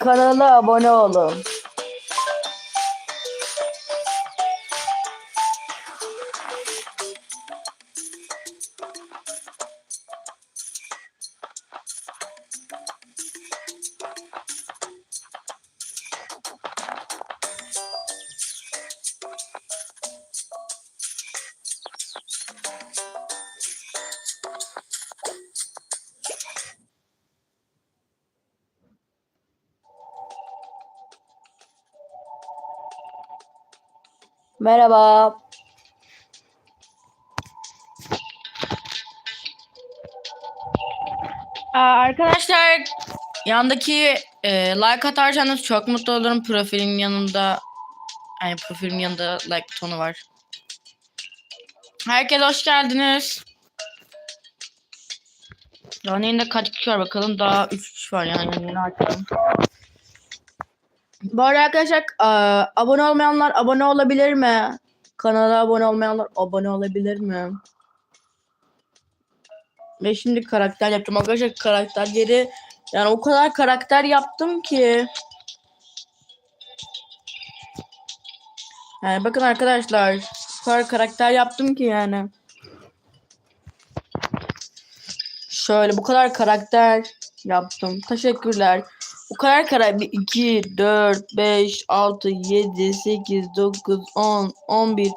kanala abone olun. Merhaba. Aa, arkadaşlar yandaki e, like atarsanız çok mutlu olurum. Profilin yanında yani profilin yanında like butonu var. Herkese hoş geldiniz. Örneğinde kaç kişi var bakalım. Daha 3 kişi var yani yeni açalım. Bu arada arkadaşlar e, abone olmayanlar abone olabilir mi? Kanala abone olmayanlar abone olabilir mi? Ve şimdi karakter yapacağım. Arkadaşlar karakterleri yani o kadar karakter yaptım ki. Yani bakın arkadaşlar o kadar karakter yaptım ki yani. Şöyle bu kadar karakter yaptım. Teşekkürler. Bu kadar karakter 2, 4, 5, 6, 7, 8, 9, 10, 11,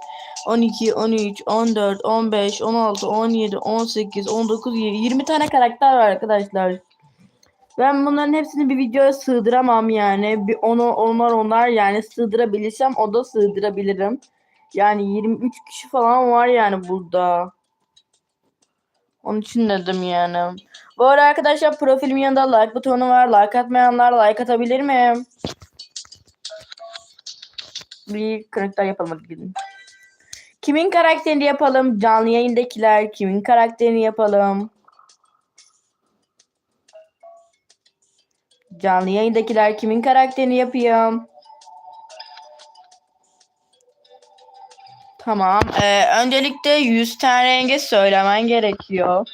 12, 13, 14, 15, 16, 17, 18, 19, 20 tane karakter var arkadaşlar. Ben bunların hepsini bir videoya sığdıramam yani. Bir onu onlar onlar yani sığdırabilirsem o da sığdırabilirim. Yani 23 kişi falan var yani burada. Onun için dedim yani. Bu arada arkadaşlar profilimin yanında like butonu var. Like atmayanlar like atabilir mi? Bir karakter yapalım hadi gidin. Kimin karakterini yapalım? Canlı yayındakiler. Kimin karakterini yapalım? Canlı yayındakiler kimin karakterini yapayım? Tamam. Ee, öncelikle 100 tane rengi söylemen gerekiyor.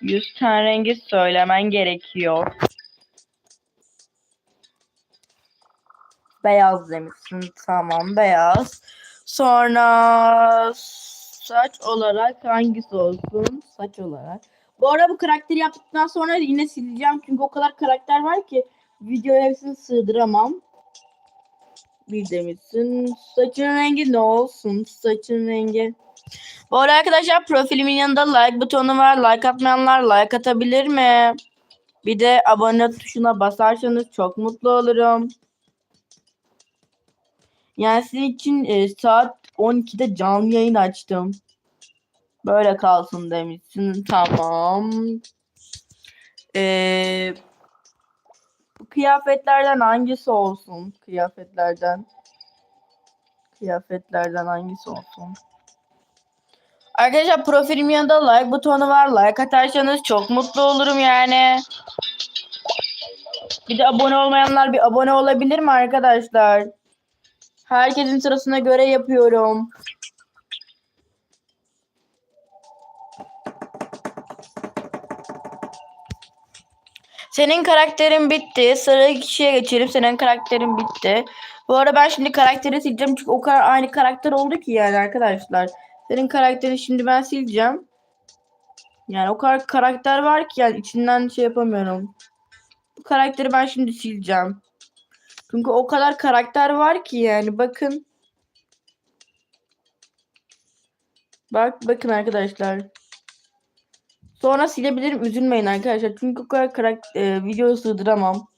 100 tane rengi söylemen gerekiyor. Beyaz demişsin. Tamam beyaz. Sonra saç olarak hangisi olsun? Saç olarak. Bu arada bu karakteri yaptıktan sonra yine sileceğim. Çünkü o kadar karakter var ki videoya hepsini sığdıramam. Bir demişsin. Saçın rengi ne olsun? Saçın rengi. Bu arada arkadaşlar profilimin yanında like butonu var. Like atmayanlar like atabilir mi? Bir de abone tuşuna basarsanız çok mutlu olurum. Yani sizin için e, saat 12'de canlı yayın açtım. Böyle kalsın demişsin. Tamam. Ee, bu kıyafetlerden hangisi olsun? Kıyafetlerden. Kıyafetlerden hangisi olsun? Arkadaşlar profilimin yanında like butonu var. Like atarsanız çok mutlu olurum yani. Bir de abone olmayanlar bir abone olabilir mi arkadaşlar? Herkesin sırasına göre yapıyorum. Senin karakterin bitti. Sıradaki kişiye geçelim. Senin karakterin bitti. Bu arada ben şimdi karakteri sileceğim çünkü o kadar aynı karakter oldu ki yani arkadaşlar. Senin karakterini şimdi ben sileceğim. Yani o kadar karakter var ki yani içinden şey yapamıyorum. Bu karakteri ben şimdi sileceğim. Çünkü o kadar karakter var ki yani bakın. Bak bakın arkadaşlar. Sonra silebilirim üzülmeyin arkadaşlar. Çünkü o kadar karakter, e, video sığdıramam.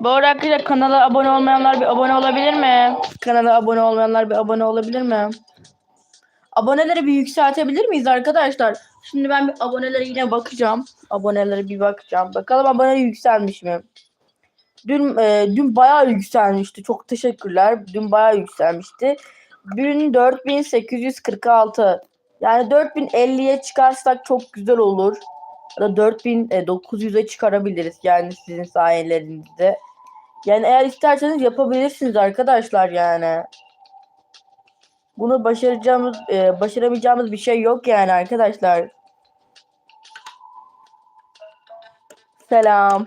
Bu arada arkadaşlar kanala abone olmayanlar bir abone olabilir mi? Kanala abone olmayanlar bir abone olabilir mi? Aboneleri bir yükseltebilir miyiz arkadaşlar? Şimdi ben bir abonelere yine bakacağım. Abonelere bir bakacağım. Bakalım abone yükselmiş mi? Dün e, dün bayağı yükselmişti. Çok teşekkürler. Dün bayağı yükselmişti. Dün 4846. Yani 4050'ye çıkarsak çok güzel olur. Ya da 4900'e çıkarabiliriz yani sizin sayenizde. Yani eğer isterseniz yapabilirsiniz arkadaşlar yani. Bunu başaracağımız, e, başaramayacağımız bir şey yok yani arkadaşlar. Selam.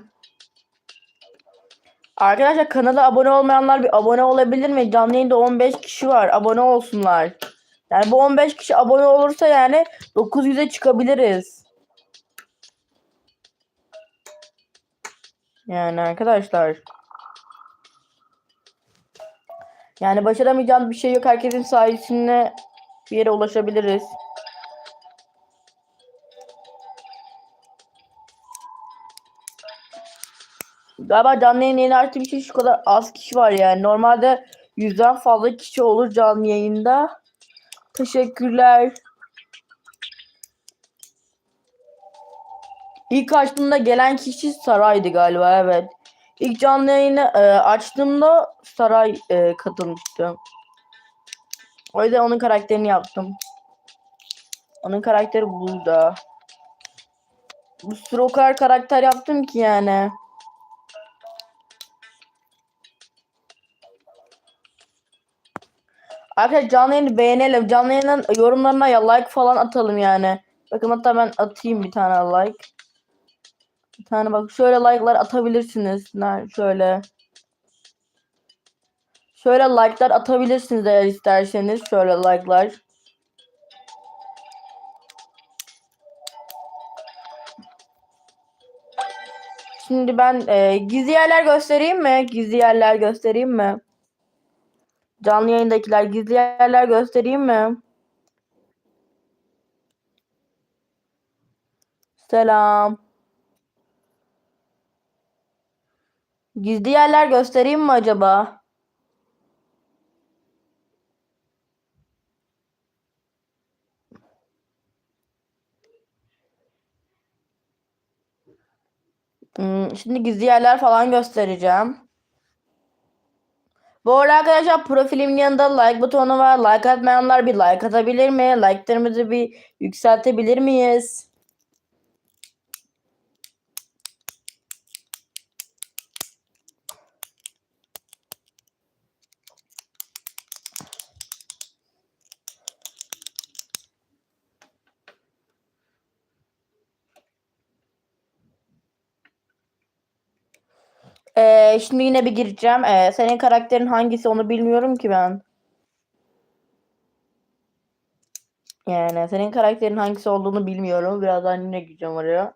Arkadaşlar kanala abone olmayanlar bir abone olabilir mi? Canlı yayında 15 kişi var. Abone olsunlar. Yani bu 15 kişi abone olursa yani 900'e çıkabiliriz. Yani arkadaşlar. Yani başaramayacağımız bir şey yok. Herkesin sayesinde bir yere ulaşabiliriz. Galiba canlı yayın yeni açtığım için şu kadar az kişi var yani. Normalde yüzden fazla kişi olur canlı yayında. Teşekkürler. İlk açtığımda gelen kişi Saray'dı galiba evet. İlk canlı yayını e, açtığımda Saray e, katılmıştı. O yüzden onun karakterini yaptım. Onun karakteri burada. Bu sürü o kadar karakter yaptım ki yani. Arkadaşlar canlı yayını beğenelim. Canlı yayının yorumlarına ya like falan atalım yani. Bakın hatta ben atayım bir tane like. Bir tane bak şöyle like'lar atabilirsiniz. Ner- Şöyle. Şöyle like'lar atabilirsiniz eğer isterseniz. Şöyle like'lar. Şimdi ben e, gizli yerler göstereyim mi? Gizli yerler göstereyim mi? Canlı yayındakiler gizli yerler göstereyim mi? Selam. Gizli yerler göstereyim mi acaba? Hmm, şimdi gizli yerler falan göstereceğim. Bu arada arkadaşlar profilimin yanında like butonu var. Like atmayanlar bir like atabilir mi? Like'larımızı bir yükseltebilir miyiz? Ee, şimdi yine bir gireceğim. Ee, senin karakterin hangisi onu bilmiyorum ki ben. Yani senin karakterin hangisi olduğunu bilmiyorum. Birazdan yine gireceğim oraya.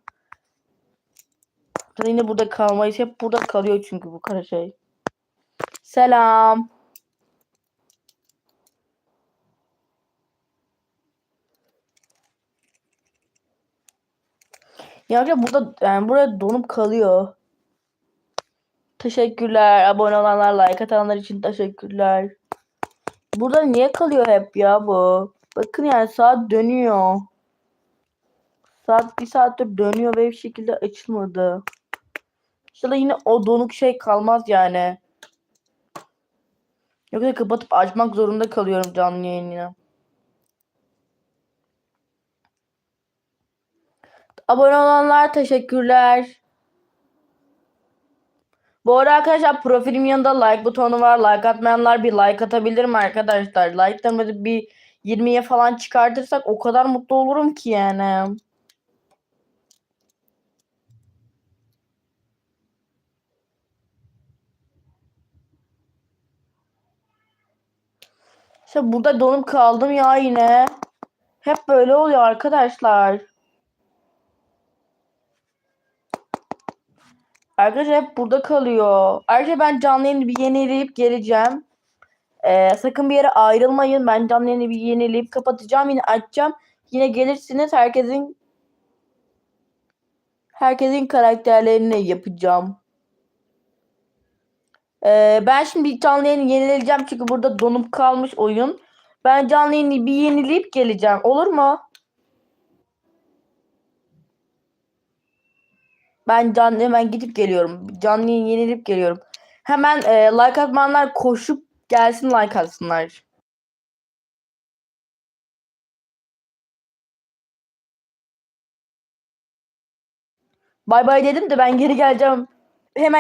Sen yine burada kalmayız. Hep burada kalıyor çünkü bu kara şey. Selam. Ya burada yani burada donup kalıyor. Teşekkürler. Abone olanlar, like atanlar için teşekkürler. Burada niye kalıyor hep ya bu? Bakın yani saat dönüyor. Saat bir saattir dönüyor ve bir şekilde açılmadı. İnşallah yine o donuk şey kalmaz yani. Yoksa kapatıp açmak zorunda kalıyorum canlı yayını. Abone olanlar teşekkürler. Bu arada arkadaşlar profilimin yanında like butonu var. Like atmayanlar bir like atabilir mi arkadaşlar? Like'larımızı bir 20'ye falan çıkartırsak o kadar mutlu olurum ki yani. İşte burada donup kaldım ya yine. Hep böyle oluyor arkadaşlar. Arkadaşlar hep burada kalıyor. Ayrıca ben canlı yayını bir yenileyip geleceğim. Ee, sakın bir yere ayrılmayın. Ben canlı yayını bir yenileyip kapatacağım. Yine açacağım. Yine gelirsiniz. Herkesin herkesin karakterlerini yapacağım. Ee, ben şimdi canlı yayını yenileyeceğim. Çünkü burada donup kalmış oyun. Ben canlı yayını bir yenileyip geleceğim. Olur mu? Ben canlı hemen gidip geliyorum. Canlı yenilip geliyorum. Hemen e, like atmayanlar koşup gelsin like atsınlar. Bay bay dedim de ben geri geleceğim. Hemen